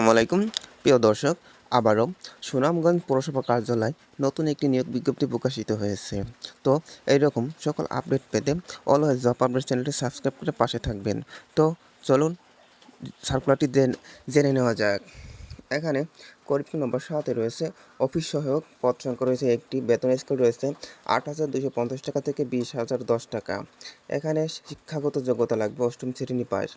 আসসালামু আলাইকুম। প্রিয় দর্শক, আবারও সুনামগঞ্জ পৌরসভা কার্যালয় নতুন একটি নিয়োগ বিজ্ঞপ্তি প্রকাশিত হয়েছে। তো, এইরকম সকল আপডেট পেতে অলওয়েজ জব আপডেট চ্যানেলটি সাবস্ক্রাইব করে পাশে থাকবেন। তো, চলুন সার্কুলারটি জেন- নেওয়া যাক। এখানে করিডোর নম্বর সাতে রয়েছে, অফিস সহায়ক পদ সংখ্যা রয়েছে একটি, বেতন স্কেল রয়েছে আট হাজার দুশো পঞ্চাশ টাকা থেকে বিশ হাজার দশ টাকা। এখানে শিক্ষাগত যোগ্যতা লাগবে অষ্টম শ্রেণি পাস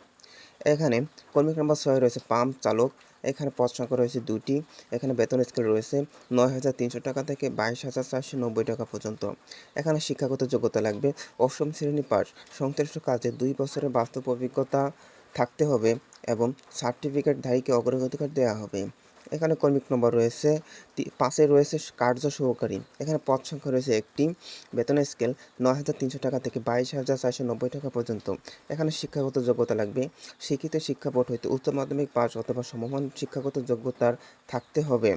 এখানে কর্মী নাম্বার ছয় রয়েছে পাম্প চালক। এখানে পদ সংখ্যা রয়েছে দুটি। এখানে বেতন স্কেল রয়েছে নয় হাজার তিনশো টাকা থেকে বাইশ হাজার চারশো নব্বই টাকা পর্যন্ত। এখানে শিক্ষাগত যোগ্যতা লাগবে। অষ্টম শ্রেণি পাস সংশ্লিষ্ট কাজে দুই বছরের বাস্তব অভিজ্ঞতা থাকতে হবে এবং সার্টিফিকেট ধারীকে অগ্রাধিকার দেওয়া হবে। এখানে কর্মিক নম্বর রয়েছে পাশে রয়েছে কার্য সহকারী। এখানে পদ সংখ্যা রয়েছে একটি বেতনের স্কেল নয় হাজার তিনশো টাকা থেকে বাইশ হাজার চারশো নব্বই টাকা পর্যন্ত। এখানে শিক্ষাগত যোগ্যতা লাগবে। শিক্ষিত শিক্ষা বোর্ড হইতে উচ্চ মাধ্যমিক পাস অথবা সমমান শিক্ষাগত যোগ্যতার থাকতে হবে।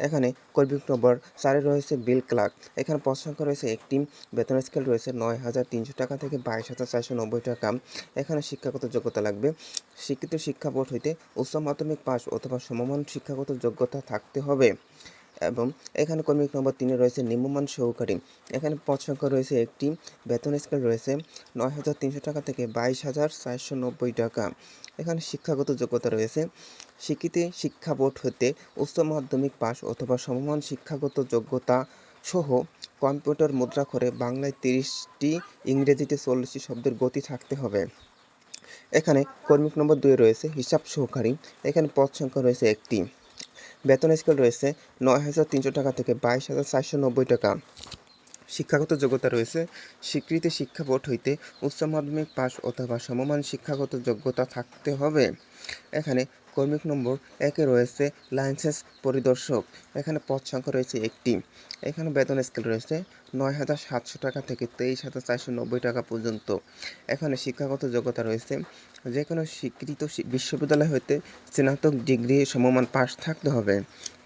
এখানে কর্মিক নম্বর চারে রয়েছে বিল ক্লার্ক। এখানে পদ রয়েছে একটি বেতন স্কেল রয়েছে নয় হাজার তিনশো টাকা থেকে বাইশ হাজার চারশো নব্বই টাকা। এখানে শিক্ষাগত যোগ্যতা লাগবে। শিক্ষিত শিক্ষা বোর্ড হইতে উচ্চ মাধ্যমিক পাস অথবা সমমান শিক্ষাগত যোগ্যতা থাকতে হবে। এবং এখানে কর্মিক নম্বর তিনে রয়েছে নিম্নমান সহকারী। এখানে পদ সংখ্যা রয়েছে একটি, বেতন স্কেল রয়েছে নয় হাজার তিনশো টাকা থেকে বাইশ হাজার চারশো নব্বই টাকা। এখানে শিক্ষাগত যোগ্যতা রয়েছে শিক্ষিত শিক্ষা বোর্ড হতে উচ্চ মাধ্যমিক পাস অথবা সমমান শিক্ষাগত যোগ্যতা সহ কম্পিউটার মুদ্রা করে বাংলায় তিরিশটি, ইংরেজিতে চল্লিশটি শব্দের গতি থাকতে হবে। এখানে কর্মিক নম্বর দুয়ে রয়েছে, হিসাব সহকারী। এখানে পদ সংখ্যা রয়েছে একটি। বেতন স্কেল রয়েছে নয় হাজার তিনশো টাকা থেকে বাইশ হাজার চারশো নব্বই টাকা। শিক্ষাগত যোগ্যতা রয়েছে স্বীকৃতি শিক্ষা বোর্ড হইতে উচ্চ মাধ্যমিক পাস অথবা সমমান শিক্ষাগত যোগ্যতা থাকতে হবে। এখানে কর্মিক নম্বর একে রয়েছে লাইসেন্স পরিদর্শক। এখানে পদ সংখ্যা রয়েছে একটি। এখানে বেতন স্কেল রয়েছে নয় হাজার সাতশো টাকা থেকে তেইশ হাজার চারশো নব্বই টাকা পর্যন্ত। এখানে শিক্ষাগত যোগ্যতা রয়েছে। যে কোনো স্বীকৃত বিশ্ববিদ্যালয় হইতে স্নাতক ডিগ্রি সমমান পাস থাকতে হবে।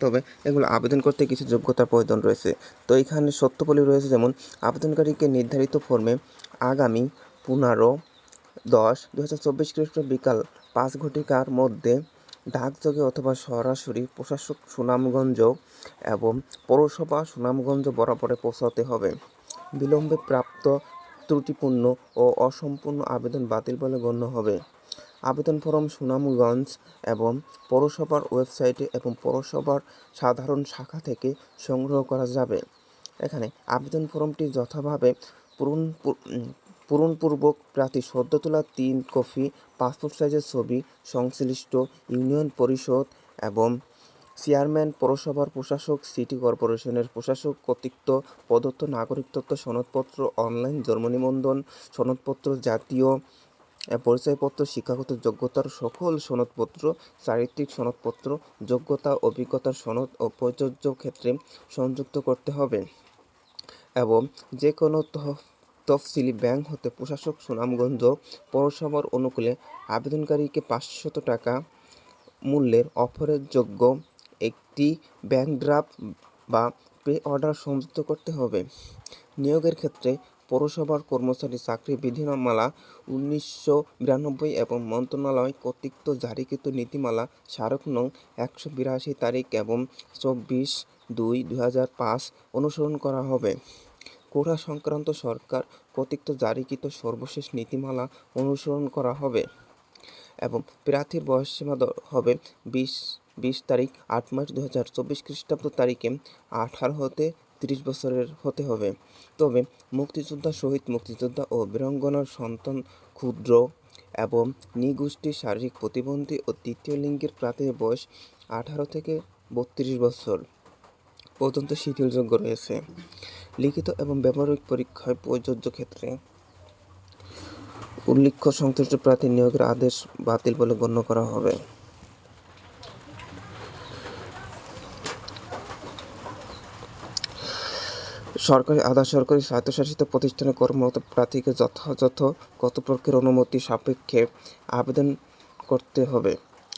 তবে এগুলো আবেদন করতে কিছু যোগ্যতার প্রয়োজন রয়েছে। তো এখানে সত্যপলি রয়েছে যেমন, আবেদনকারীকে নির্ধারিত ফর্মে আগামী পনেরো দশ দু হাজার চব্বিশ খ্রিস্ট বিকাল পাঁচ ঘটিকার মধ্যে ডাকযোগে অথবা সরাসরি প্রশাসক সুনামগঞ্জ এবং পৌরসভা সুনামগঞ্জ বরাবরে পৌঁছাতে হবে। বিলম্বে প্রাপ্ত ত্রুটিপূর্ণ ও অসম্পূর্ণ আবেদন বাতিল বলে গণ্য হবে। আবেদন ফরম সুনামগঞ্জ এবং পৌরসভার ওয়েবসাইটে এবং পৌরসভার সাধারণ শাখা থেকে সংগ্রহ করা যাবে। এখানে আবেদন ফর্মটি যথাভাবে পূরণ পূরণপূর্বক প্রার্থী সদ্য তোলা তিন কপি পাসপোর্ট সাইজের ছবি, সংশ্লিষ্ট ইউনিয়ন পরিষদ এবং চেয়ারম্যান, পৌরসভার প্রশাসক, সিটি কর্পোরেশনের প্রশাসক কর্তৃত্ব, প্রদত্ত নাগরিকত্ব সনদপত্র, অনলাইন জন্ম নিবন্ধন, সনদপত্র, জাতীয় পরিচয়পত্র, শিক্ষাগত যোগ্যতার সকল সনদপত্র, চারিত্রিক সনদপত্র, যোগ্যতা, অভিজ্ঞতার সনদ ও প্রযোজ্য ক্ষেত্রে সংযুক্ত করতে হবে এবং যে কোনো তফসিলি ব্যাংক হতে প্রশাসক সুনামগঞ্জ পৌরসভার অনুকূলে আবেদনকারীকে পাঁচশত টাকা মূল্যের অফারের যোগ্য একটি ব্যাংক ড্রাফট বা পে অর্ডার সংযুক্ত করতে হবে। নিয়োগের ক্ষেত্রে পৌরসভার কর্মচারী চাকরি বিধিমালা উনিশশো বিরানব্বই এবং মন্ত্রণালয় কর্তৃক জারিকৃত নীতিমালা স্মারক নং একশো বিরাশি তারিখ এবং চব্বিশ দুই দু অনুসরণ করা হবে। কোটা সংক্রান্ত সরকার কর্তৃক জারিকৃত সর্বশেষ নীতিমালা অনুসরণ করা হবে এবং প্রার্থীর বয়সসীমা হবে বিশ বিশ তারিখ আট মার্চ দু হাজার চব্বিশ খ্রিস্টাব্দ তারিখে আঠারো হতে তিরিশ বছরের হতে হবে। তবে মুক্তিযোদ্ধা, শহীদ মুক্তিযোদ্ধা ও বীরাঙ্গনার সন্তান ক্ষুদ্র এবং নিগোষ্ঠী শারীরিক প্রতিবন্ধী ও তৃতীয় লিঙ্গের প্রার্থীর বয়স আঠারো থেকে বত্রিশ বছর পর্যন্ত শিথিলযোগ্য রয়েছে। লিখিত এবং ব্যবহারিক পরীক্ষায় প্রযোজ্য ক্ষেত্রে উল্লেখ্য সংশ্লিষ্ট প্রার্থী নিয়োগের আদেশ বাতিল বলে গণ্য করা হবে। সরকারি আধা সরকারি স্বায়ত্তশাসিত প্রতিষ্ঠানে কর্মরত প্রার্থীকে যথাযথ কর্তৃপক্ষের অনুমতি সাপেক্ষে আবেদন করতে হবে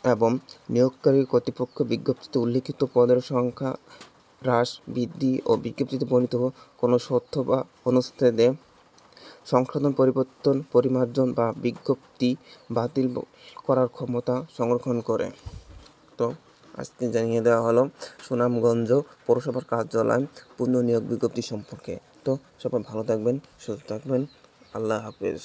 এবং নিয়োগকারী কর্তৃপক্ষ বিজ্ঞপ্তিতে উল্লিখিত পদের সংখ্যা হ্রাস, বৃদ্ধি ও বিজ্ঞপ্তিতে বর্ণিত কোনো তথ্য বা অনুচ্ছেদে সংশোধন, পরিবর্তন, পরিমার্জন বা বিজ্ঞপ্তি বাতিল করার ক্ষমতা সংরক্ষণ করে। তো, আজকে জানিয়ে দেওয়া হলো, সুনামগঞ্জ পৌরসভার কার্যালয় পূর্ণ নিয়োগ বিজ্ঞপ্তি সম্পর্কে। তো, সবাই ভালো থাকবেন, সুস্থ থাকবেন, আল্লাহ হাফেজ।